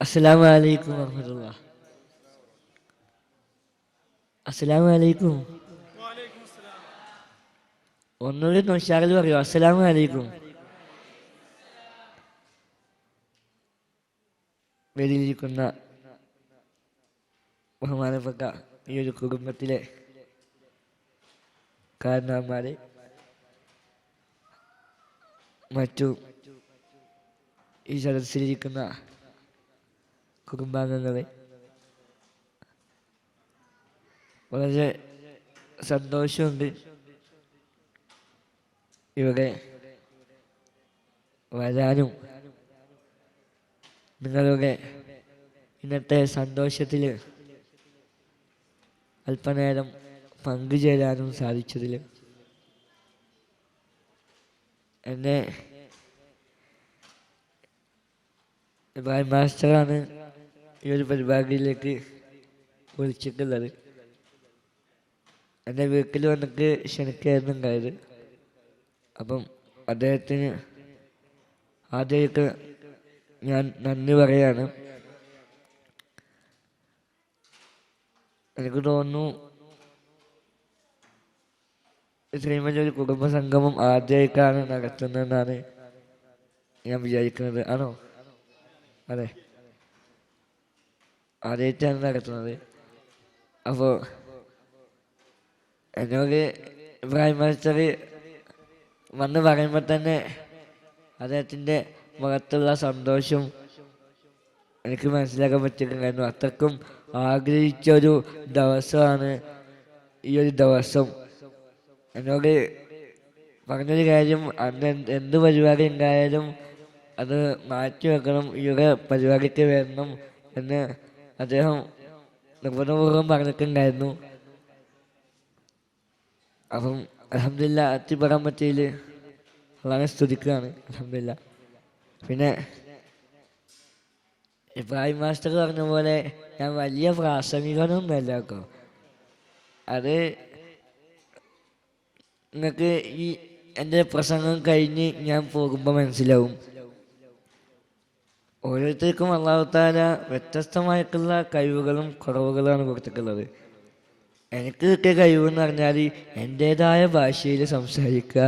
അസ്സലാമു അലൈക്കും വറഹമുല്ല അസ്സലാമു അലൈക്കും ഒന്നുകൂടി നൊഷാറിൽ പറയൂ അസ്സലാമു അലൈക്കും വെളിയിലിരിക്കുന്ന ബഹുമാനപ്പെട്ട ഈ ഒരു കുടുംബത്തിലെ കാരണവന്മാരെ മറ്റു ഈ സദസ്സിലിരിക്കുന്ന കുടുംബാംഗങ്ങളെ വളരെ സന്തോഷമുണ്ട്. ഇവിടെ വരാനും നിങ്ങളുടെ ഇന്നത്തെ സന്തോഷത്തിൽ അല്പനേരം പങ്കുചേരാനും സാധിച്ചതിൽ എന്നെ ഇബ്രാഹിം മാസ്റ്ററാണ് ഈ ഒരു പരിപാടിയിലേക്ക് വിളിച്ചിട്ടുള്ളത്. എന്റെ വീട്ടിൽ വന്നിട്ട് ക്ഷണിക്കായിരുന്നു ഉണ്ടായത്. അപ്പം അദ്ദേഹത്തിന് ആദ്യമായിട്ട് ഞാൻ നന്ദി പറയാണ്. എനിക്ക് തോന്നുന്നു ഇത്രയും വലിയൊരു കുടുംബ സംഗമം ആദ്യമായിട്ടാണ് നടത്തുന്നതെന്നാണ് ഞാൻ വിചാരിക്കുന്നത്. ആണോ? അതെ. ആദ്യമായിട്ടാണ് നടത്തുന്നത്. അപ്പോൾ എന്നോട് ഇബ്രാഹിം മാസ്റ്റർ വന്ന് പറയുമ്പോൾ തന്നെ അദ്ദേഹത്തിന്റെ മുഖത്തുള്ള സന്തോഷം എനിക്ക് മനസ്സിലാക്കാൻ പറ്റിയിട്ടുണ്ടായിരുന്നു. അത്രക്കും ആഗ്രഹിച്ച ഒരു ദിവസമാണ് ഈ ഒരു ദിവസം. എന്നോട് പറഞ്ഞൊരു കാര്യം അന്ന് എന്ത് പരിപാടി ഉണ്ടായാലും അത് മാറ്റി വെക്കണം ഈ ഒരു പരിപാടിക്ക് വരണം എന്ന് അദ്ദേഹം നിർബന്ധപൂർവം പറഞ്ഞിട്ടുണ്ടായിരുന്നു. അപ്പം അലഹമില്ല എത്തിപ്പെടാൻ പറ്റിയതിൽ വളരെ സ്തുതിക്കുകയാണ്. അലഹമില്ല പിന്നെ ഇബ്രാഹിം മാസ്റ്റർ പറഞ്ഞ പോലെ ഞാൻ വലിയ പ്രാസംഗികനൊന്നുമല്ല കേട്ടോ. അത് നിങ്ങൾക്ക് ഈ എന്റെ പ്രസംഗം കഴിഞ്ഞ് ഞാൻ പോകുമ്പോൾ മനസ്സിലാവും. ഓരോരുത്തർക്കും അള്ളാഹുത്താല വ്യത്യസ്തമായിട്ടുള്ള കഴിവുകളും കുറവുകളാണ് കൊടുത്തിട്ടുള്ളത്. എനിക്ക് കിട്ടിയ കഴിവ് എന്ന് പറഞ്ഞാൽ എന്റേതായ ഭാഷയിൽ സംസാരിക്കുക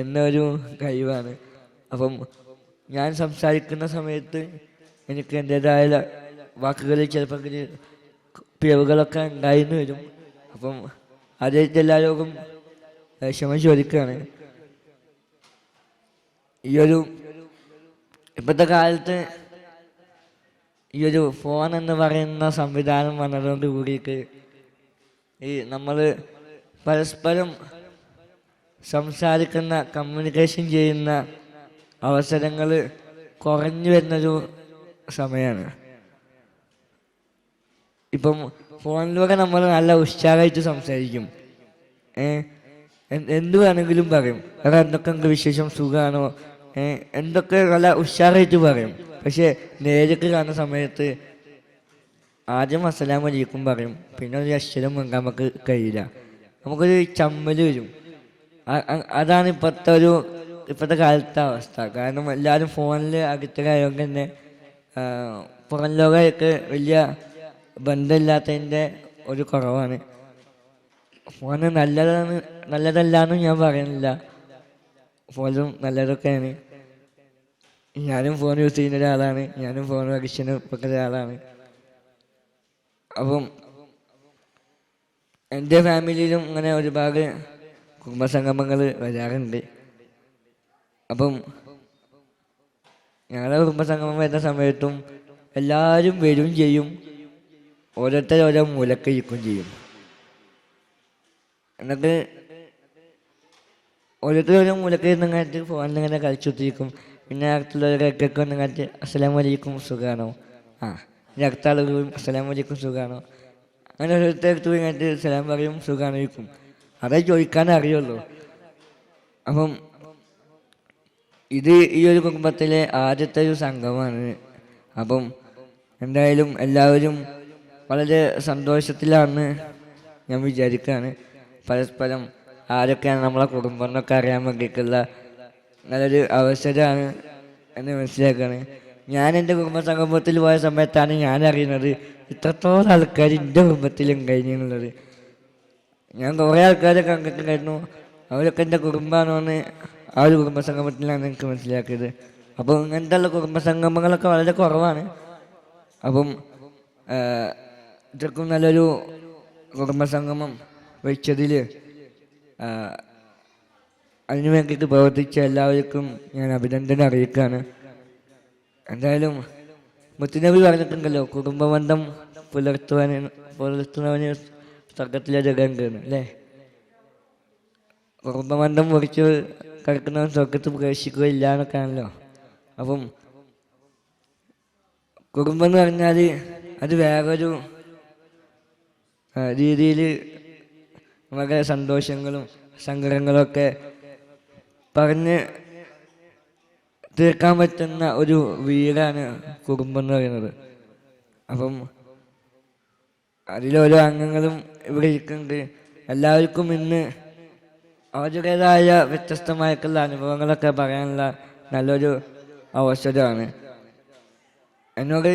എന്നൊരു കഴിവാണ്. അപ്പം ഞാൻ സംസാരിക്കുന്ന സമയത്ത് എനിക്ക് എന്റേതായ വാക്കുകളിൽ ചിലപ്പോൾ പിഴവുകളൊക്കെ ഉണ്ടായിരുന്നു വരും. അപ്പം ആദ്യമായിട്ട് എല്ലാവരും ക്ഷമ ചോദിക്കുകയാണ്. ഈ ഒരു ഇപ്പോഴത്തെ കാലത്ത് ഈ ഒരു ഫോൺ എന്ന് പറയുന്ന സംവിധാനം വന്നതുകൊണ്ട് കൂടിയിട്ട് ഈ നമ്മൾ പരസ്പരം സംസാരിക്കുന്ന കമ്മ്യൂണിക്കേഷൻ ചെയ്യുന്ന അവസരങ്ങൾ കുറഞ്ഞു വരുന്നൊരു സമയമാണ് ഇപ്പം ഫോണിലൂടെ നമ്മൾ നല്ല ഉഷാറായിട്ട് സംസാരിക്കും. എന്ത് വേണമെങ്കിലും പറയും. അതെന്തൊക്കെ വിശേഷം സുഖമാണോ എന്തൊക്കെ നല്ല ഉഷാറായിട്ട് പറയും. പക്ഷെ നേരിട്ട് കാണുന്ന സമയത്ത് ആദ്യം അസ്സലാം വലിക്കും പറയും. പിന്നെ ഒരു അക്ഷരം വെക്കാൻ നമുക്ക് കഴിയില്ല. നമുക്കൊരു ചമ്മൽ വരും. അതാണ് ഇപ്പോഴത്തെ ഒരു ഇപ്പോഴത്തെ കാലത്തെ അവസ്ഥ. കാരണം എല്ലാവരും ഫോണിൽ അകത്തരായതുകൊണ്ട് തന്നെ പുറം ലോകമായിട്ട് വലിയ ബന്ധമില്ലാത്തതിന്റെ ഒരു കുറവാണ്. ഫോണ് നല്ലതാണ് നല്ലതല്ലാന്നും ഞാൻ പറയുന്നില്ല. ഫോണും നല്ലതൊക്കെയാണ്. ഞാനും ഫോൺ യൂസ് ചെയ്യുന്ന ഒരാളാണ്. ഞാനും ഫോൺ അഡിക്ഷന് പെട്ട ഒരാളാണ്. അപ്പം എന്റെ ഫാമിലിയിലും ഇങ്ങനെ ഒരുപാട് കുടുംബസംഗമങ്ങൾ വരാറുണ്ട്. അപ്പം ഞങ്ങളുടെ കുടുംബസംഗമം വരുന്ന സമയത്തും എല്ലാവരും വരും ചെയ്യും. ഓരോരുത്തർ ഓരോ ചെയ്യും. എന്നിട്ട് ഓരോരുത്തർ ഓരോ മൂലക്ക് ഇങ്ങനെ ഫോണിൽ ഇങ്ങനെ കളിച്ചുത്തിരിക്കും പിന്നെ അടുത്തുള്ളവരൊക്കെ കണ്ട് അസ്സലാം വലൈക്കും സുഖമാണോ ആ ഇനി അടുത്ത പറയും അസ്സലാം വലൈക്കും സുഖമാണോ അങ്ങനെ ഓരോരുത്തർ അടുത്ത് പോയിട്ട് സലാം പറയും സുഖമാണോ ഇരിക്കും അതേ ചോദിക്കാൻ അറിയുള്ളൂ. അപ്പം ഇത് ഈ ഒരു കുടുംബത്തിലെ ആദ്യത്തെ ഒരു സംഘമാണ്. അപ്പം എന്തായാലും എല്ലാവരും വളരെ സന്തോഷത്തിലാണ് ഞാൻ വിചാരിക്കുകയാണ് പരസ്പരം ആരൊക്കെയാണ് നമ്മളെ കുടുംബം എന്നൊക്കെ അറിയാൻ വേണ്ടിയിട്ടുള്ള നല്ലൊരു അവസരമാണ് എന്ന് മനസ്സിലാക്കുകയാണ് ഞാൻ എന്റെ കുടുംബസംഗമത്തിൽ പോയ സമയത്താണ് ഞാൻ അറിയുന്നത് ഇത്രത്തോളം ആൾക്കാർ എന്റെ കുടുംബത്തിലും കഴിഞ്ഞു എന്നുള്ളത്. ഞാൻ കുറേ ആൾക്കാരെ കണ്ടിട്ടുണ്ടായിരുന്നു. അവരൊക്കെ എന്റെ കുടുംബമാണെന്ന് ആ ഒരു കുടുംബസംഗമത്തിലാണ് എനിക്ക് മനസ്സിലാക്കിയത്. അപ്പോൾ ഇങ്ങനത്തെ ഉള്ള കുടുംബസംഗമങ്ങളൊക്കെ വളരെ കുറവാണ്. അപ്പം ഇതൊക്കെ നല്ലൊരു കുടുംബസംഗമം വെച്ചതിൽ അതിനു വേണ്ടിയിട്ട് പ്രവർത്തിച്ച എല്ലാവർക്കും ഞാൻ അഭിനന്ദനം അറിയിക്കുകയാണ്. എന്തായാലും മുത്തുനബി പറഞ്ഞിട്ടുണ്ടല്ലോ കുടുംബബന്ധം പുലർത്തുവാൻ പുലർത്തുന്നവന് സ്വർഗത്തിലെ ജഗമുണ്ടെന്ന് അല്ലേ? കുടുംബബന്ധം മുറിച്ച് കിടക്കുന്നവൻ സ്വർഗത്ത് പ്രവേശിക്കുകയില്ല എന്നൊക്കെയാണല്ലോ. അപ്പം കുടുംബം എന്ന് പറഞ്ഞാൽ അത് വേറൊരു രീതിയിൽ വളരെ സന്തോഷങ്ങളും സങ്കടങ്ങളും ഒക്കെ പറഞ്ഞ് തീർക്കാൻ പറ്റുന്ന ഒരു വീടാണ് കുടുംബം എന്ന് പറയുന്നത്. അപ്പം അതിലോരോ അംഗങ്ങളും ഇവിടെ ഇരിക്കുന്നുണ്ട്. എല്ലാവർക്കും ഇന്ന് അവരുടേതായ വ്യത്യസ്തമായിട്ടുള്ള അനുഭവങ്ങളൊക്കെ പറയാനുള്ള നല്ലൊരു അവസരമാണ്. എന്നോട്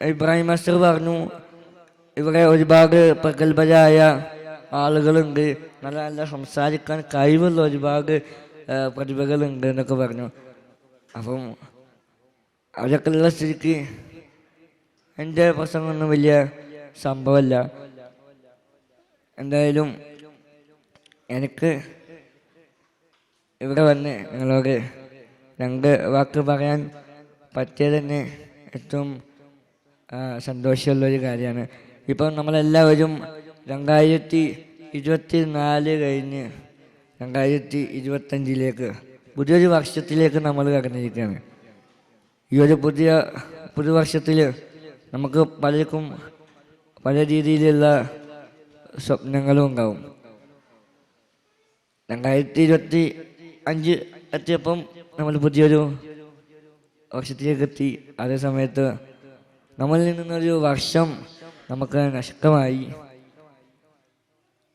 ഇബ്രാഹിം മാസ്റ്റർ പറഞ്ഞു ഇവിടെ ഒരുപാട് പ്രഗത്ഭരായ ആളുകളുണ്ട്. നല്ല നല്ല സംസാരിക്കാൻ കഴിവുള്ള ഒരുപാട് പ്രതിഭകളുണ്ട് എന്നൊക്കെ പറഞ്ഞു. അപ്പം അവരൊക്കെ ഉള്ള സ്ഥിതിക്ക് എന്റെ പ്രസംഗമൊന്നും വലിയ സംഭവമല്ല. എന്തായാലും എനിക്ക് ഇവിടെ വന്ന് നിങ്ങളോട് രണ്ട് വാക്ക് പറയാൻ പറ്റിയത് തന്നെ ഏറ്റവും സന്തോഷമുള്ള സന്തോഷമുള്ളൊരു കാര്യമാണ്. ഇപ്പം നമ്മളെല്ലാവരും രണ്ടായിരത്തി ഇരുപത്തി നാല് കഴിഞ്ഞ് രണ്ടായിരത്തി ഇരുപത്തഞ്ചിലേക്ക് പുതിയൊരു വർഷത്തിലേക്ക് നമ്മൾ കടന്നിരിക്കുകയാണ്. ഈ ഒരു പുതിയ പുതുവർഷത്തിൽ നമുക്ക് പലർക്കും പല രീതിയിലുള്ള സ്വപ്നങ്ങളും ഉണ്ടാവും. രണ്ടായിരത്തി ഇരുപത്തി അഞ്ച് എത്തിയപ്പം നമ്മൾ പുതിയൊരു വർഷത്തിലേക്ക് എത്തി അതേ സമയത്ത് നമ്മളിൽ നിന്നൊരു വർഷം നമുക്ക് നഷ്ടമായി.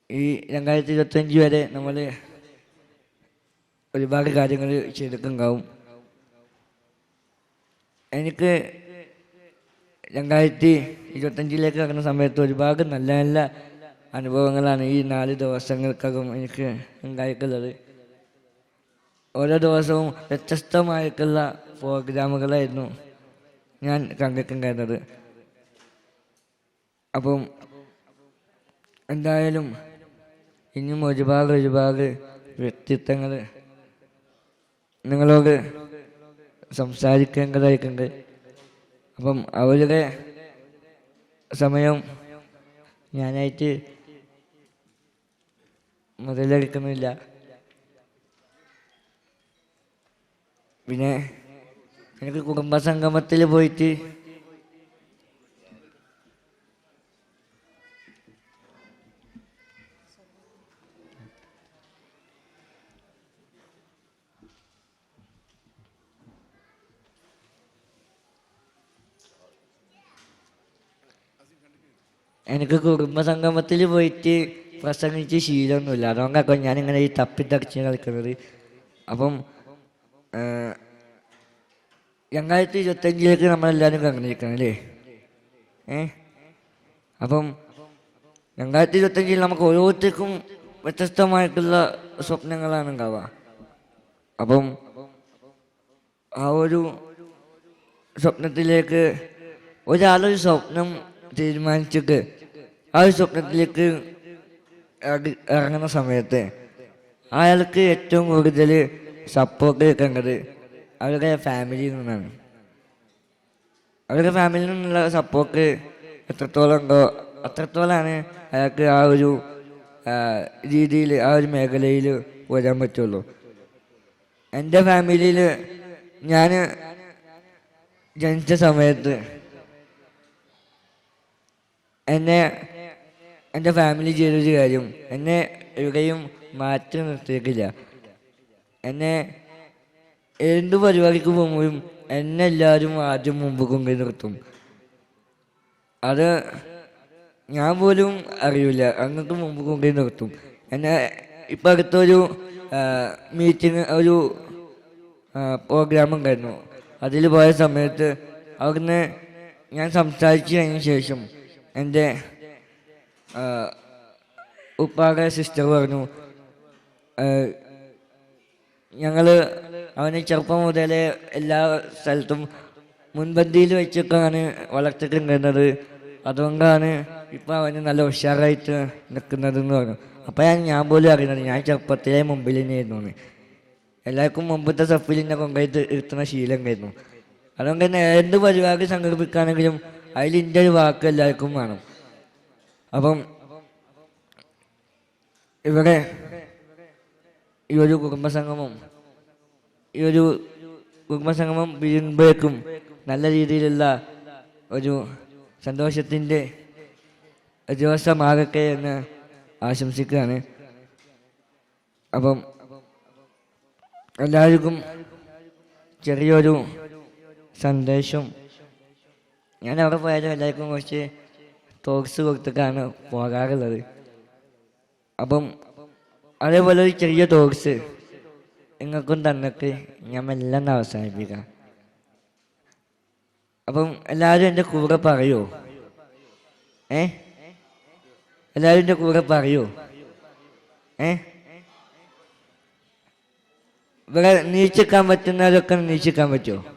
ഈ രണ്ടായിരത്തി ഇരുപത്തഞ്ച് വരെ നമ്മൾ ഒരുപാട് കാര്യങ്ങൾ ചെയ്തിട്ടുണ്ടാവും. എനിക്ക് രണ്ടായിരത്തി ഇരുപത്തഞ്ചിലേക്ക് ഇറങ്ങുന്ന സമയത്ത് ഒരുപാട് നല്ല നല്ല അനുഭവങ്ങളാണ് ഈ നാല് ദിവസങ്ങൾക്കകം എനിക്ക് ഉണ്ടായിട്ടുള്ളത്. ഓരോ ദിവസവും വ്യത്യസ്തമായിട്ടുള്ള പ്രോഗ്രാമുകളായിരുന്നു ഞാൻ കണ്ടിട്ടുണ്ടായിരുന്നത്. അപ്പം എന്തായാലും ഇനിയും ഒരുപാട് ഒരുപാട് വ്യക്തിത്വങ്ങൾ. നിങ്ങളോട് സംസാരിക്കേണ്ടതായിട്ടുണ്ട്. അപ്പം അവരുടെ സമയം ഞാനായിട്ട് മുതലെടുക്കുന്നില്ല. പിന്നെ എനിക്ക് കുടുംബസംഗമത്തിൽ പോയിട്ട് എനിക്ക് കുടുംബസംഗമത്തിൽ പോയിട്ട് പ്രസംഗിച്ച് ശീലമൊന്നുമില്ല. അതുകൊണ്ടൊക്കെ ഞാനിങ്ങനെ ഈ തപ്പിത്തടിച്ച് കളിക്കുന്നത് അപ്പം രണ്ടായിരത്തി ഇരുപത്തഞ്ചിലേക്ക് നമ്മളെല്ലാവരും കടന്നിരിക്കണം അല്ലേ? ഏ? അപ്പം രണ്ടായിരത്തി ഇരുപത്തഞ്ചിൽ നമുക്ക് ഓരോരുത്തർക്കും വ്യത്യസ്തമായിട്ടുള്ള സ്വപ്നങ്ങളാണ് ഉണ്ടാവുക. അപ്പം ആ ഒരു സ്വപ്നത്തിലേക്ക് ഒരാളൊരു സ്വപ്നം തീരുമാനിച്ചിട്ട് ആ ഒരു സ്വപ്നത്തിലേക്ക് ഇറങ്ങി- ഇറങ്ങുന്ന സമയത്ത് അയാൾക്ക് ഏറ്റവും കൂടുതൽ സപ്പോർട്ട് കിട്ടേണ്ടത് അവരുടെ ഫാമിലിയിൽ നിന്നാണ്. അവരുടെ ഫാമിലിയിൽ നിന്നുള്ള സപ്പോർട്ട് എത്രത്തോളം ഉണ്ടോ അത്രത്തോളമാണ് അയാൾക്ക് ആ ഒരു രീതിയിൽ ആ ഒരു മേഖലയിൽ വരാൻ പറ്റുള്ളൂ. എന്റെ ഫാമിലിയിൽ ഞാൻ ജനിച്ച സമയത്ത് എന്നെ എന്റെ ഫാമിലി ചെയ്തൊരു കാര്യം. എന്നെ എവിടെയും മാറ്റി നിർത്തിയിട്ടില്ല എന്നെ എന്ത് പരിപാടിക്ക് പോകുമ്പോഴും എന്നെ എല്ലാവരും ആദ്യം മുമ്പ് കൊണ്ടു നിർത്തും. അത് ഞാൻ പോലും അറിയില്ല അങ്ങോട്ട് മുമ്പ് കൊണ്ടു നിർത്തും. എന്നെ ഇപ്പം അടുത്തൊരു മീറ്റിംഗ് ഒരു പ്രോഗ്രാം ഉണ്ടായിരുന്നു. അതിൽ പോയ സമയത്ത് അവിടുന്ന് ഞാൻ സംസാരിച്ചു കഴിഞ്ഞ ശേഷം എന്റെ ഉപ്പാടെ സിസ്റ്റർ പറഞ്ഞു ഞങ്ങൾ അവനെ ചെറുപ്പം മുതലേ എല്ലാ സ്ഥലത്തും മുൻപന്തിയിൽ വെച്ചൊക്കെയാണ് വളർത്തിട്ടുണ്ടെന്നത് അതുകൊണ്ടാണ് ഇപ്പം അവന് നല്ല ഉഷാറായിട്ട് നിൽക്കുന്നതെന്ന് പറഞ്ഞു. അപ്പം ഞാൻ ഞാൻ പോലും അറിയുന്നത് ഞാൻ ചെറുപ്പത്തിലെ മുമ്പിൽ തന്നെയായിരുന്നു. എല്ലാവർക്കും മുമ്പത്തെ സഫിൽ എന്നെ കൊണ്ടുപോയിട്ട് ഇരുത്തുന്ന ശീലം ഉണ്ടായിരുന്നു. അതുകൊണ്ട് തന്നെ എന്ത് പരിപാടി സംഘടിപ്പിക്കുകയാണെങ്കിലും അതിൽ എന്റെ ഒരു വാക്ക് എല്ലാവർക്കും വേണം. അപ്പം ഇവിടെ ഈ ഒരു കുടുംബസംഗമം ഈ ഒരു കുടുംബസംഗമം വീഴുമ്പോഴേക്കും നല്ല രീതിയിലുള്ള ഒരു സന്തോഷത്തിന്റെ ദിവസമാകട്ടെ എന്ന് ആശംസിക്കുകയാണ്. അപ്പം എല്ലാവർക്കും ചെറിയൊരു സന്ദേശം. ഞാൻ അവിടെ പോയാലും എല്ലാവർക്കും കുറച്ച് ടോക്സ് കൊടുത്തിട്ടാണ് പോകാറുള്ളത്. അപ്പം അതേപോലെ ഒരു ചെറിയ ടോക്സ് നിങ്ങൾക്കും തന്നിട്ട് ഞാൻ എല്ലാം അവസാനിപ്പിക്കാം. അപ്പം എല്ലാവരും എന്റെ കൂടെ പറയോ? ഏ? എല്ലാവരും എന്റെ കൂടെ പറയോ? ഏ? ഇവിടെ നീച്ചിക്കാൻ പറ്റുന്നവരൊക്കെ നീച്ചിക്കാൻ പറ്റുമോ?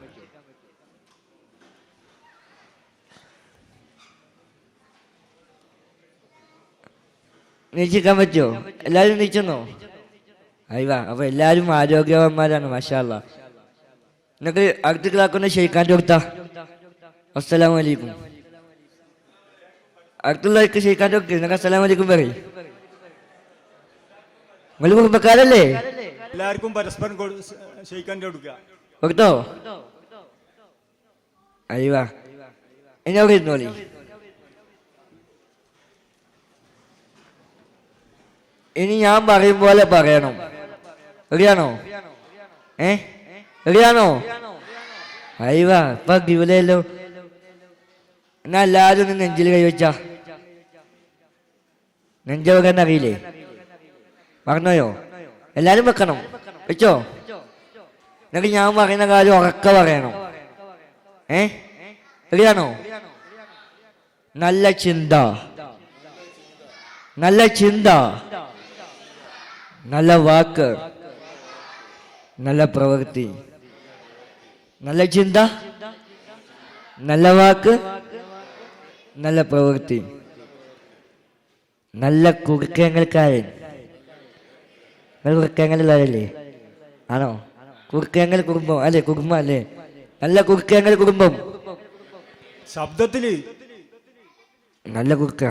നീച്ചിക്കാൻ പറ്റുമോ? എല്ലാവരും നീച്ചെന്നോ? അയ്യ അപ്പൊ എല്ലാവരും ആരോഗ്യവാന്മാരാണ് മഷാല്ല നിങ്ങക്ക് അടുത്ത ക്ലാക്കൊന്ന് ഷെയ്ക്കാൻ കൊടുത്ത. അസ്സലാമു അലൈക്കും. അടുത്തുള്ളവർക്ക് ഷെയ്ക്കാൻ കൊടുക്ക്. നിങ്ങൾക്ക് അസ്സലാം അലൈക്കും പറയും. നിങ്ങൾ കുടുംബക്കാരല്ലേ? എല്ലാവർക്കും പരസ്പരം ക്ഷയിക്കാൻ കൊടുക്കുക കൊടുത്തോ? അയ്യ ഇനി അവിടെ ഇരുന്നോളി. ഇനി ഞാൻ പറയും പോലെ പറയണം. റെഡിയാണോ ഏ? റെഡിയാണോ അയ്യോ ഇപ്പൊ ദിവലല്ലോ എന്നാ എല്ലാരും ഒന്ന് നെഞ്ചിൽ കൈവച്ച നെഞ്ച വെക്കാൻ അറിയില്ലേ? പറഞ്ഞോയോ എല്ലാരും വെക്കണം. വെച്ചോ? എന്നിട്ട് ഞാൻ പറയുന്ന കാര്യം ഉറക്ക പറയണം. ഏ? റെഡിയാണോ നല്ല ചിന്ത. നല്ല ചിന്ത. നല്ല വാക്ക് നല്ല പ്രവൃത്തി. നല്ല ചിന്ത നല്ല വാക്ക് നല്ല പ്രവൃത്തി. നല്ല കുറുക്കങ്ങൾക്കാരൻ. നല്ല കുറുക്കങ്ങളിലല്ലേ ആണോ? കുറുക്കങ്ങൾ കുടുംബം അല്ലേ? കുടുംബം അല്ലേ? നല്ല കുറുക്കങ്ങൾ കുടുംബം. ശബ്ദത്തിൽ. നല്ല കുറുക്ക.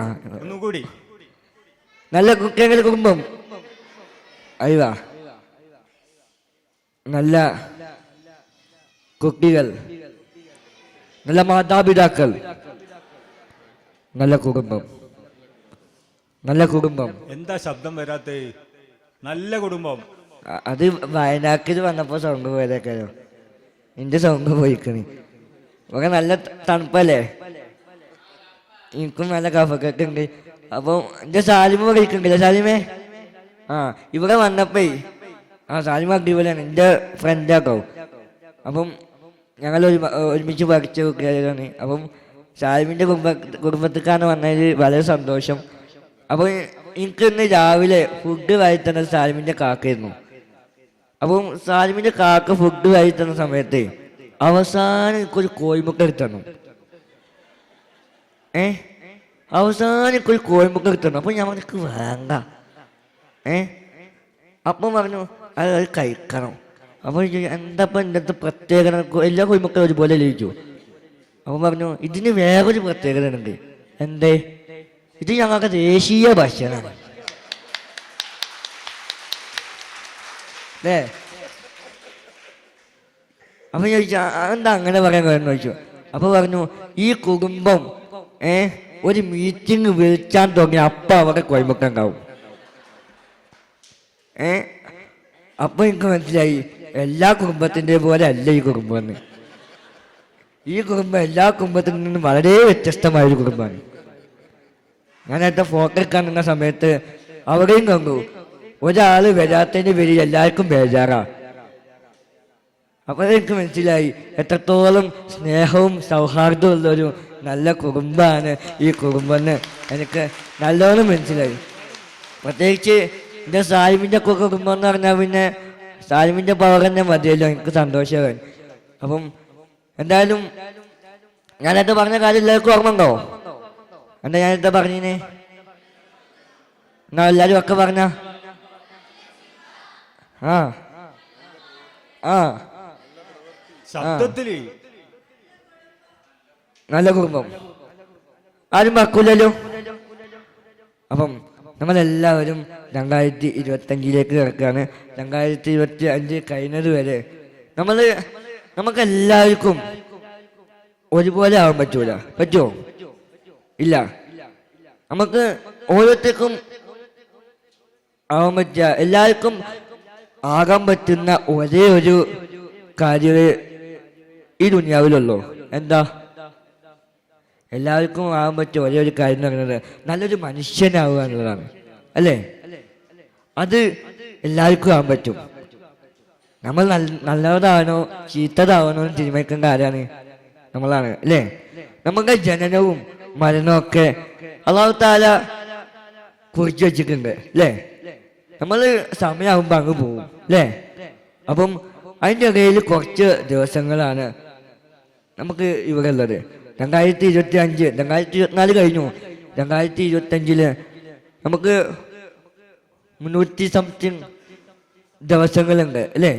നല്ല കുറുക്കങ്ങൾ കുടുംബം. അയ്യ നല്ല കുട്ടികൾ നല്ല മാതാപിതാക്കൾ. നല്ല കുടുംബം. നല്ല കുടുംബം. എന്താ ശബ്ദം വരാത്ത? നല്ല കുടുംബം. അത് വയനാട്ടിൽ വന്നപ്പോ സൗണ്ട് പോയതേക്കാരോ എന്റെ സൗണ്ട് പോയിക്കണി. ഒക്കെ നല്ല തണുപ്പല്ലേ? എനിക്കും നല്ല കഫക്കൊക്കെ ഉണ്ട് അപ്പൊ എന്റെ സാലിമ കഴിക്കണ്ടില്ല സാലിമേ ആ ഇവിടെ വന്നപ്പേ ആ സാലിമ അടിപൊളിയാണ് എന്റെ ഫ്രണ്ടാക്കോ അപ്പം ഞങ്ങൾ ഒരു ഒരുമിച്ച് പഠിച്ച കുട്ടികളാണ്. അപ്പം സാലിമിന്റെ കുടുംബ കുടുംബത്തിക്കാണ് വന്നതിൽ വളരെ സന്തോഷം. അപ്പോൾ എനിക്ക് ഇന്ന് രാവിലെ ഫുഡ് വാരി തന്നെ സാലിമിന്റെ കാക്കയായിരുന്നു. അപ്പം സാലിമിന്റെ കാക്ക ഫുഡ് വായിത്തന്ന തന്ന സമയത്ത് അവസാനം എനിക്കൊരു കോഴിമുട്ട എടുത്തു ഏ? അവസാനം എനിക്കൊരു കോഴിമുട്ട എടുത്തു അപ്പൊ ഞാൻ "എനിക്ക് വേണ്ട. ഏ? അപ്പം പറഞ്ഞു അത് അത് കഴിക്കണം. അപ്പോൾ എന്താ ഇപ്പം അടുത്ത് പ്രത്യേകത? എല്ലാ കുഴിമക്കളും ഒരുപോലെ ലഭിച്ചു അപ്പൊ പറഞ്ഞു ഇതിന് വേറൊരു പ്രത്യേകത ഉണ്ട് എന്തേ? ഇത് ഞങ്ങൾക്ക് ദേശീയ ഭക്ഷണമാണ്. അല്ലേ അപ്പൊ ചോദിച്ചു എന്താ അങ്ങനെ പറയാൻ കാരണം? ചോദിച്ചു. അപ്പൊ പറഞ്ഞു ഈ കുടുംബം ഏ ഒരു മീറ്റിംഗ് വിളിച്ചാൻ തുടങ്ങി അപ്പ അവിടെ കോയമ്പൊക്കെ ഉണ്ടാവും. ഏ? അപ്പൊ എനിക്ക് മനസ്സിലായി എല്ലാ കുടുംബത്തിന്റെ പോലെ അല്ല ഈ കുടുംബം എന്ന് ഈ കുടുംബം എല്ലാ കുടുംബത്തിൽ നിന്നും വളരെ വ്യത്യസ്തമായ ഒരു കുടുംബമാണ്. ഞാൻ അടുത്ത ഫോട്ടോ എടുക്കാൻ നിന്ന സമയത്ത് അവിടെയും കണ്ടു ഒരാൾ വരാത്തതിന്റെ പേരിൽ എല്ലാവർക്കും ബേജാറാ. അപ്പോൾ എനിക്ക് മനസ്സിലായി എത്രത്തോളം സ്നേഹവും സൗഹാർദ്ദവും ഉള്ളൊരു നല്ല കുടുംബമാണ് ഈ കുടുംബം എന്ന് എനിക്ക് നല്ലോണം മനസ്സിലായി. പ്രത്യേകിച്ച് എന്റെ സാലിമിന്റെ ഒക്കെ കുടുംബം എന്ന് പറഞ്ഞാൽ പിന്നെ സാലിമിന്റെ പവർ തന്നെ മതിയല്ലോ എനിക്ക് സന്തോഷമായി അപ്പം എന്തായാലും ഞാനത് പറഞ്ഞ കാര്യം എല്ലാവർക്കും ഓർമ്മ ഉണ്ടോ എന്താ ഞാനെന്താ പറഞ്ഞിനെ? എന്നാ എല്ലാവരും ഒക്കെ പറഞ്ഞ? ആ. ആ. ശബ്ദത്തിൽ. നല്ല കുടുംബം. ആരും മറക്കൂലല്ലോ? അപ്പം നമ്മളെല്ലാവരും രണ്ടായിരത്തി ഇരുപത്തി അഞ്ചിലേക്ക് കിടക്കുകയാണ്. രണ്ടായിരത്തി ഇരുപത്തി അഞ്ച് കഴിഞ്ഞത് വരെ നമ്മൾ നമുക്ക് എല്ലാവർക്കും ഒരുപോലെ ആവാൻ പറ്റൂല. പറ്റുമോ ഇല്ല. നമുക്ക് ഓരോരുത്തർക്കും ആവാൻ പറ്റുക എല്ലാവർക്കും ആകാൻ പറ്റുന്ന ഒരേ ഒരു കാര്യമേ ഈ ദുനിയാവിലുള്ളൂ. എന്താ? എല്ലാവർക്കും ആകാൻ പറ്റിയ ഒരേ ഒരു കാര്യം എന്ന് പറയുന്നത് നല്ലൊരു മനുഷ്യനാവുക എന്നുള്ളതാണ്. അല്ലേ? അത് എല്ലാവർക്കും ആകാൻ പറ്റും. നമ്മൾ നല്ല നല്ലതാണോ ചീത്തതാവണോ എന്ന് തീരുമാനിക്കേണ്ട ആരാണ്? നമ്മളാണ്. അല്ലേ? നമുക്ക് ജനനവും മരണവും ഒക്കെ അള്ളാഹു താല കുറിച്ച് വെച്ചിട്ടുണ്ട്. അല്ലേ? നമ്മൾ സമയമാകുമ്പോൾ അങ്ങ് പോകും. അല്ലേ? അപ്പം അതിന്റെ ഇടയിൽ കുറച്ച് ദിവസങ്ങളാണ് നമുക്ക് ഇവിടെ ഉള്ളത്. രണ്ടായിരത്തി ഇരുപത്തി അഞ്ച് രണ്ടായിരത്തി ഇരുപത്തിനാല് കഴിഞ്ഞു. രണ്ടായിരത്തി ഇരുപത്തി അഞ്ചിൽ നമുക്ക് മുന്നൂറ്റി സംതിങ് ദിവസങ്ങളുണ്ട് അല്ലേ?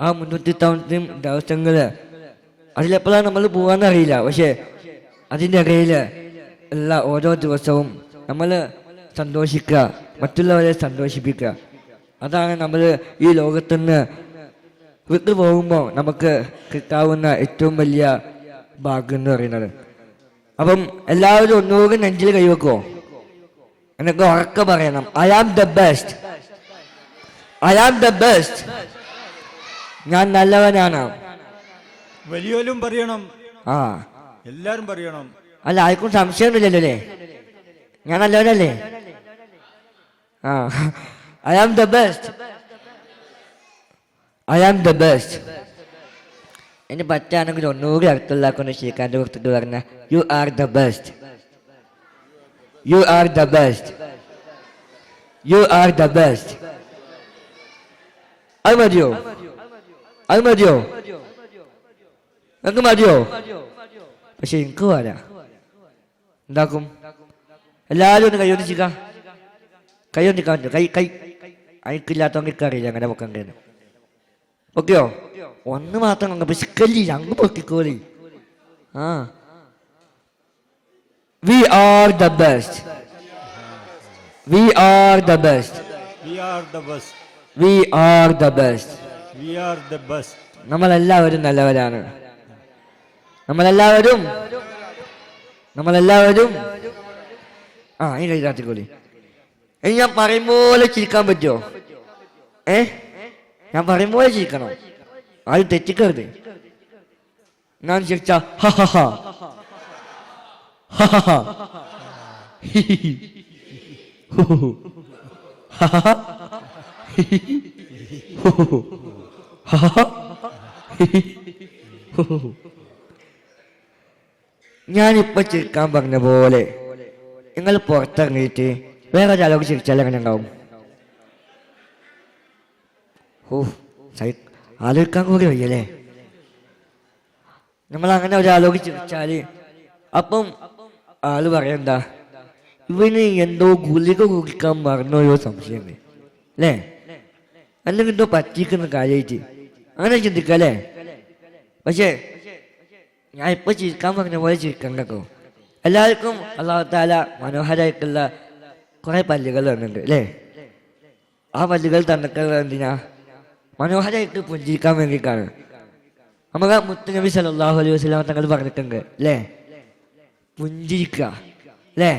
ആ മുന്നൂറ്റി സംതിങ് ദിവസങ്ങൾ അതിലെപ്പോഴാണ് നമ്മൾ പോകാന്നറിയില്ല പക്ഷെ അതിന്റെ ഇടയിൽ ഉള്ള ഓരോ ദിവസവും നമ്മൾ സന്തോഷിക്കുക മറ്റുള്ളവരെ സന്തോഷിപ്പിക്കുക. അതാണ് നമ്മൾ ഈ ലോകത്തുനിന്ന് വിട്ടു പോകുമ്പോൾ നമുക്ക് കിട്ടാവുന്ന ഏറ്റവും വലിയ ഭാഗ്യം എന്ന് പറയുന്നത്. അപ്പം എല്ലാവരും ഒന്നുകൂടി നെഞ്ചിൽ കൈവെക്കുമോ എന്നൊക്കെ ഉറക്കെ പറയണം. I am the best I am the best ഞാൻ നല്ലവനാണ്. വലിയോലും പറയണം. ആ. എല്ലാരും പറയണം. അല്ല ആർക്കും സംശയമൊന്നുമില്ലല്ലോ അല്ലേ ഞാൻ നല്ലവനല്ലേ? ആ. I am the best I am the best ഇനി പറ്റാണെങ്കിൽ ഒന്നുകൂടി അടുത്തുള്ളാക്കുന്ന ശ്രീകാന്ത് കൊടുത്തിട്ട് പറഞ്ഞ you are the best you are the best you are the best അത് മതിയോ അത് മതിയോ നിങ്ങൾക്ക് മതിയോ പക്ഷെ എനിക്ക് പോരാ എന്താക്കും എല്ലാവരും ഒന്ന് കൈയൊന്നിച്ചിക്ക കൈയൊന്നിക്കാൻ പറ്റും കൈ കൈ അയക്കില്ലാത്തവർക്ക് അറിയില്ല അങ്ങനെ പൊക്കണ്ടേന്ന് ഓക്കെയോ ഒന്ന് മാത്രം അങ്ങ് പിശുക്കല്ലി അങ്ങ് പൊക്കിക്കോളി. ആ. We are the best we are the best we are the best we are the best we are the best നമ്മളെല്ലാവരും നല്ലവരാണ്. നമ്മളെല്ലാവരും നമ്മളെല്ലാവരും ആ ഈ കഴിഞ്ഞാത്തിക്കോളി ഇനി ഞാൻ പറയും പോലെ ചിരിക്കാൻ പറ്റുമോ? ഏ? ഞാൻ പറയും പോലെ ചിരിക്കണം. ആരും തെറ്റിക്കരുത്. ഞാൻ ചിരിച്ച. ഞാനിപ്പോ ചിരിക്കാൻ പറഞ്ഞ പോലെ നിങ്ങൾ പുറത്തിറങ്ങിയിട്ട് വേറെ ഒരാളോട് ചിരിച്ചാൽ എങ്ങനെ ഉണ്ടാവും ഓ ആലോചിക്കാൻ കൂടി വയ്യല്ലേ? നമ്മൾ അങ്ങനെ ഒരാലോചിച്ച് വെച്ചാൽ അപ്പം ആൾ പറയണ്ട ഇവന് എന്തോ ഗുളിക കുടിക്കാൻ മറന്നോയോ സംശയം അല്ലേ? അല്ലെങ്കിൽ എന്തോ പറ്റിക്കുന്ന കാര്യമായിട്ട് അങ്ങനെ ചിന്തിക്കല്ലേ? പക്ഷേ ഞാൻ ഇപ്പൊ ചിരിക്കാൻ പറഞ്ഞ പോലെ ചിരിക്കാൻ കേട്ടോ എല്ലാവർക്കും അള്ളാഹത്താല മനോഹരായിട്ടുള്ള കുറെ പല്ലുകൾ തന്നിട്ടുണ്ട് അല്ലേ? ആ പല്ലുകൾ തന്നിട്ടുള്ളത് എന്തിനാ? മനോഹരമായിട്ട് പുഞ്ചിരിക്കാൻ വേണ്ടിയിട്ടാണ്. നമുക്ക് മുത്തുനബി സലാഹു അലൈഹി വസ്ലാം തങ്ങൾ പറഞ്ഞിട്ടുണ്ട് അല്ലേ? പുഞ്ചിരിക്കുക അല്ലേ?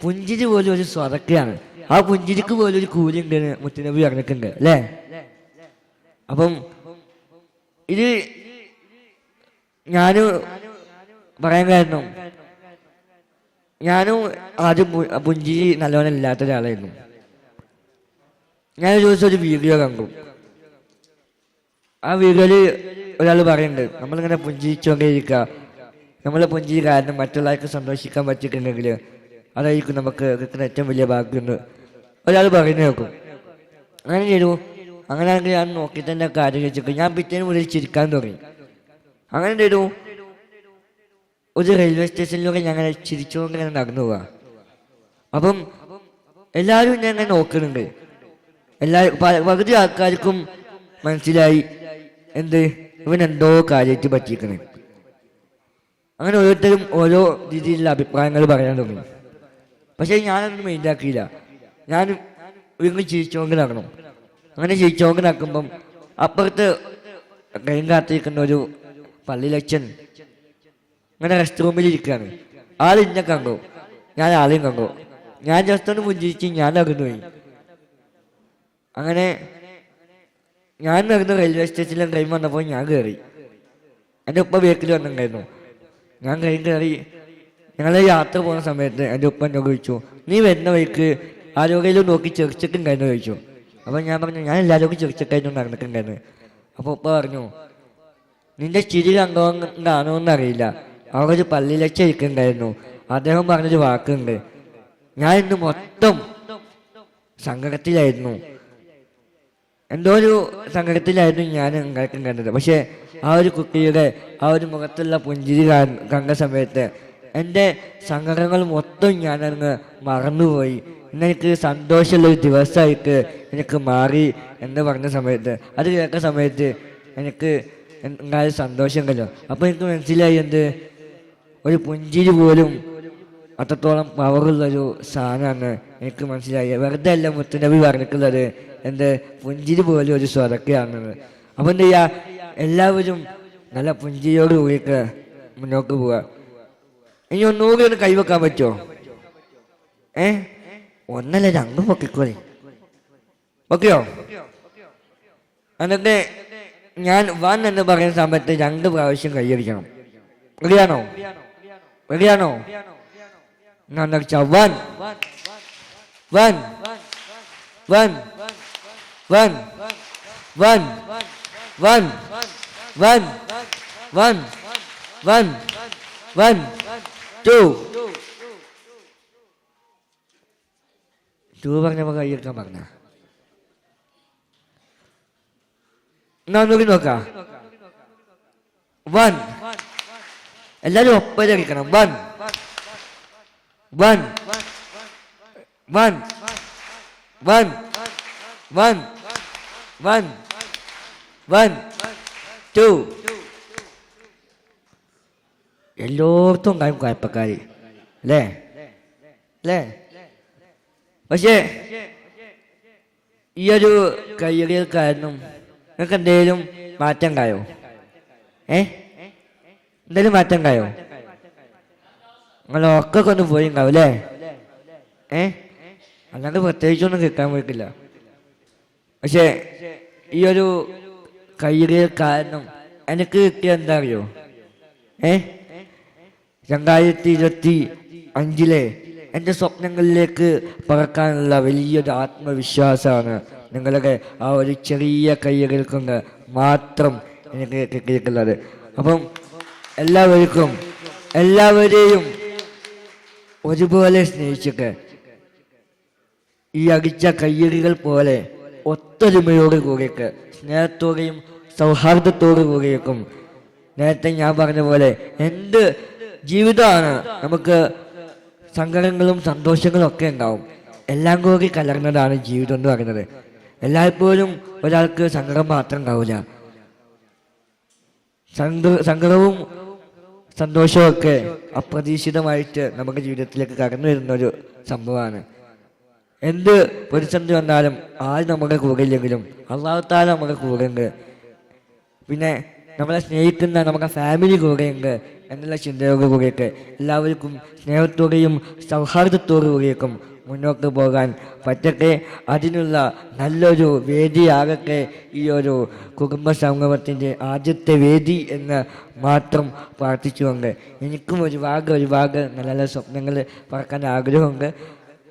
പുഞ്ചിരി പോലും ഒരു സ്വതക്കയാണ്. ആ പുഞ്ചിരിക്ക് പോലും ഒരു കൂലി ഉണ്ടെന്ന് മുത്തുനബി പറഞ്ഞിട്ടുണ്ട് അല്ലേ? അപ്പം ഇത് ഞാൻ പറയാൻ കാരണം ഞാനും ആദ്യം പുഞ്ചിരി നല്ലവനല്ലാത്ത ഒരാളായിരുന്നു ഞാനൊരു ദിവസം ഒരു വീഡിയോ കണ്ടു. ആ വീഡിയോയിൽ ഒരാൾ പറയുന്നുണ്ട് നമ്മളിങ്ങനെ പുഞ്ചിരിച്ചുകൊണ്ടേയിരിക്കുക. നമ്മളെ പുഞ്ചിരി കാരണം മറ്റുള്ളവർക്ക് സന്തോഷിക്കാൻ പറ്റിയിട്ടുണ്ടെങ്കിൽ അതായിരിക്കും നമുക്ക് കിട്ടുന്ന ഏറ്റവും വലിയ ഭാഗ്യം എന്ന് ഒരാൾ പറയുന്നത് നോക്കും അങ്ങനെ ചെയ്തു. അങ്ങനെയാണെങ്കിൽ ഞാൻ നോക്കി തന്നെ കാര്യം വെച്ചിട്ട് ഞാൻ പിറ്റേന്ന് മുതൽ ചിരിക്കാൻ തുടങ്ങി. അങ്ങനെ ചെയ്തു? ഒരു റെയിൽവേ സ്റ്റേഷനിലൂടെ ഞങ്ങൾ ചിരിച്ചുകൊണ്ട് ഇങ്ങനെ നടന്നു പോവാ. അപ്പം എല്ലാവരും എന്നെ അങ്ങനെ നോക്കുന്നുണ്ട്. എല്ലാ പകുതി ആൾക്കാർക്കും മനസ്സിലായി. എന്ത്? ഇവൻ എന്തോ കാര്യമായിട്ട് പറ്റിയിരിക്കണേ അങ്ങനെ ഓരോരുത്തരും ഓരോ രീതിയിലുള്ള അഭിപ്രായങ്ങൾ പറയാൻ തുടങ്ങി. പക്ഷേ ഞാനൊന്നും മൈൻഡാക്കിയില്ല ഞാൻ ഇവങ്ങ് ചിരിച്ചോങ്ക് നടന്നു. അങ്ങനെ ചിരിച്ചോങ്ക് നടക്കുമ്പം അപ്പുറത്ത് കൈയും കാത്തിരിക്കുന്ന ഒരു പള്ളിയിലച്ഛൻ അങ്ങനെ റെസ്റ്റ് റൂമിൽ ഇരിക്കുകയാണ് ആൾ ഇന്നെ കണ്ടു. ഞാൻ ആളെയും കണ്ടോ. ഞാൻ ജസ്റ്റ് ഒന്ന് പുഞ്ചിരിച്ച് ഞാൻ അകന്നു പോയി. അങ്ങനെ ഞാൻ നടന്ന് റെയിൽവേ സ്റ്റേഷനിലും ട്രെയിൻ വന്നപ്പോൾ ഞാൻ കയറി എന്റെ ഉപ്പ ബേക്കിൽ വന്നിട്ടുണ്ടായിരുന്നു. ഞാൻ ട്രെയിൻ കയറി. ഞങ്ങൾ യാത്ര പോകുന്ന സമയത്ത് എന്റെ ഉപ്പ എന്നെ ചോദിച്ചു നീ വരുന്ന വഴിക്ക് ആരോഗ്യം നോക്കി ചെറിച്ചിട്ടുണ്ടായിരുന്നു ചോദിച്ചു. അപ്പോൾ ഞാൻ പറഞ്ഞു ഞാൻ എല്ലാവരും ചെറിച്ചിട്ടായിരുന്നു നടന്നിട്ടുണ്ടായിരുന്നു അപ്പോൾ ഉപ്പ പറഞ്ഞു നിന്റെ ചിരി അംഗമാണോ എന്നറിയില്ല. അവിടെ ഒരു പള്ളിയിലച്ച അദ്ദേഹം പറഞ്ഞൊരു വാക്കുണ്ട്. ഞാൻ ഇന്ന് മൊത്തം സങ്കടത്തിലായിരുന്നു. എന്തോ ഒരു സങ്കടത്തിലായിരുന്നു ഞാൻ ഉണ്ടാക്കാൻ കണ്ടത്. പക്ഷേ ആ ഒരു കുട്ടിയുടെ ആ ഒരു മുഖത്തുള്ള പുഞ്ചിരി കണ്ട സമയത്ത് എന്റെ സങ്കടങ്ങൾ മൊത്തം അങ്ങ് മറന്നുപോയി. ഇന്ന് എനിക്ക് സന്തോഷമുള്ള ഒരു ദിവസമായിട്ട് എനിക്ക് മാറി എന്ന് പറഞ്ഞ സമയത്ത് അത് കേൾക്കുന്ന സമയത്ത് എനിക്ക് ഉണ്ടായ സന്തോഷമല്ലോ. അപ്പോൾ എനിക്ക് മനസ്സിലായി എന്ത്? ഒരു പുഞ്ചിരി പോലും അത്രത്തോളം പവറുള്ളൊരു സാധനമാണ് എനിക്ക് മനസ്സിലായി വെറുതെ അല്ല മുത്തുനബി പറഞ്ഞിട്ടുള്ളത്. എന്റെ പുഞ്ചിരി പോലെ ഒരു സ്വതക്കയാണെന്ന് അപ്പം എന്ത് ചെയ്യാ? എല്ലാവരും നല്ല പുഞ്ചിരിയോട് കൂടിയിട്ട് മുന്നോട്ട് പോവുക ഇനി ഒന്നുകൂടി ഒന്ന് കൈവെക്കാൻ പറ്റുമോ ഏ? ഒന്നല്ല രണ്ട് പൊക്കിക്കോളി. ഓക്കെയോ എന്നിട്ട് ഞാൻ വൺ എന്ന് പറയുന്ന സമയത്ത് രണ്ട് പ്രാവശ്യം കൈയടിക്കണം. റെഡിയാണോ റെഡിയാണോ ഞാൻ വെച്ചാ one one one one one one one one one one two two പറഞ്ഞപ്പോ കൈയെടുക്കാൻ പറഞ്ഞ ഒന്നുകൂടി നോക്കാം വൺ എല്ലാരും ഒപ്പം കളിക്കണം one one one one one one one two എല്ലായിടത്തും ഉണ്ടായും കുഴപ്പക്കാർ അല്ലേ? അല്ലേ? പക്ഷേ ഈ ഒരു കയ്യറിയൽ കാരണം നിങ്ങൾക്ക് എന്തെങ്കിലും മാറ്റം കായോ ഏ? എന്തെങ്കിലും മാറ്റം കായോ നിങ്ങൾ ഉറക്കൊക്കെ ഒന്ന് പോയി ഉണ്ടാവും അല്ലേ ഏ? അല്ലാണ്ട് പ്രത്യേകിച്ചൊന്നും കേൾക്കാൻ പോയിട്ടില്ല. പക്ഷേ ഈ ഒരു കയ്യിൽ കാരണം എനിക്ക് കിട്ടിയ എന്താ അറിയോ ഏ? രണ്ടായിരത്തി ഇരുപത്തി അഞ്ചിലെ എന്റെ സ്വപ്നങ്ങളിലേക്ക് പറക്കാനുള്ള വലിയൊരു ആത്മവിശ്വാസമാണ് നിങ്ങളുടെ ആ ഒരു ചെറിയ കയ്യറിൽ കൊണ്ട് മാത്രം എനിക്ക് കിട്ടിയിട്ടുള്ളത്. അപ്പം എല്ലാവർക്കും എല്ലാവരെയും ഒരുപോലെ സ്നേഹിച്ചിട്ട് ഈ അടിച്ച കയ്യടികൾ പോലെ ഒത്തൊരുമയോട് കൂടിയിട്ട് സ്നേഹത്തോടെയും സൗഹാർദ്ദത്തോടു കൂടിയേക്കും. നേരത്തെ ഞാൻ പറഞ്ഞ പോലെ എന്ത് ജീവിതമാണ് നമുക്ക് സങ്കടങ്ങളും സന്തോഷങ്ങളും ഒക്കെ ഉണ്ടാവും. എല്ലാം കൂടി കലർന്നതാണ് ജീവിതം എന്ന് പറയുന്നത്. എല്ലായ്പ്പോഴും ഒരാൾക്ക് സങ്കടം മാത്രം ഉണ്ടാവില്ല. സങ്ക- സങ്കടവും സന്തോഷവും ഒക്കെ അപ്രതീക്ഷിതമായിട്ട് നമുക്ക് ജീവിതത്തിലേക്ക് കടന്നു വരുന്ന ഒരു സംഭവമാണ്. എന്ത് പ്രതിസന്ധി വന്നാലും ആര് നമ്മുടെ കൂടെ ഇല്ലെങ്കിലും അള്ളാഹത്താല നമ്മുടെ കൂടെ ഉണ്ട് പിന്നെ നമ്മളെ സ്നേഹിക്കുന്ന നമ്മുടെ ഫാമിലി കൂടെയുണ്ട് എന്നുള്ള ചിന്തയോട് കൂടിയൊക്കെ എല്ലാവർക്കും സ്നേഹത്തോടെയും സൗഹാർദ്ദത്തോടു കൂടിയൊക്കെ മുന്നോട്ട് പോകാൻ പറ്റട്ടെ. അതിനുള്ള നല്ലൊരു വേദിയാകട്ടെ. ഈ ഒരു കുടുംബ സംഗമത്തിന്റെ ആദ്യത്തെ വേദി എന്ന് മാത്രം പ്രാർത്ഥിച്ചുകൊണ്ട് എനിക്കും ഒരുപാട് ഒരുപാട് നല്ല നല്ല സ്വപ്നങ്ങൾ പറക്കാൻ ആഗ്രഹമുണ്ട്.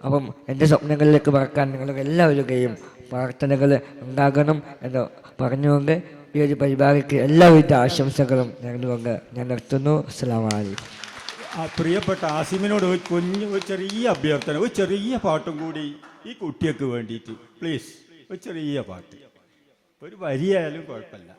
അപ്പം എന്റെ സ്വപ്നങ്ങളിലേക്ക് പറക്കാൻ നിങ്ങൾ എല്ലാവരുടെയും പ്രാർത്ഥനകൾ ഉണ്ടാകണം എന്ന് പറഞ്ഞുകൊണ്ട് ഈ ഒരു പരിപാടിക്ക് എല്ലാവിധ ആശംസകളും നേർന്നുകൊണ്ട് ഞാൻ നിർത്തുന്നു. അസ്സാം ആ പ്രിയപ്പെട്ട ആസിമിനോട് ഒരു കുഞ്ഞു ഒരു ചെറിയ അഭ്യർത്ഥന ഒരു ചെറിയ പാട്ടും കൂടി ഈ കുട്ടിയൊക്കെ വേണ്ടിയിട്ട്. പ്ലീസ് ഒരു ചെറിയ പാട്ട്. ഒരു വരിയായാലും കുഴപ്പമില്ല.